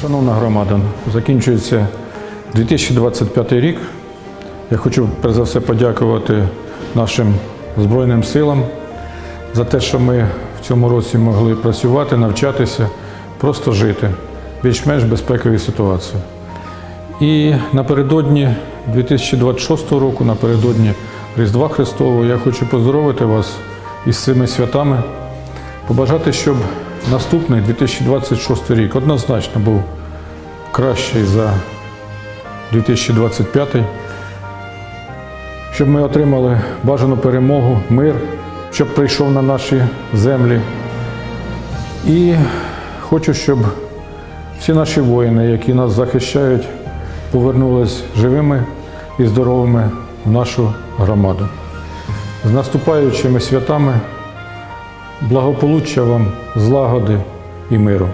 Шановна громада, закінчується 2025 рік. Я хочу перш за все подякувати нашим Збройним силам за те, що ми в цьому році могли працювати, навчатися, просто жити більш-менш безпековій ситуації. І напередодні 2026 року, напередодні Різдва Христового, я хочу поздоровити вас із цими святами, побажати, щоб наступний 2026 рік однозначно був кращий за 2025, щоб ми отримали бажану перемогу, мир, щоб прийшов на наші землі. І хочу, щоб всі наші воїни, які нас захищають, повернулись живими і здоровими в нашу громаду. З наступаючими святами, благополуччя вам, злагоди і миру.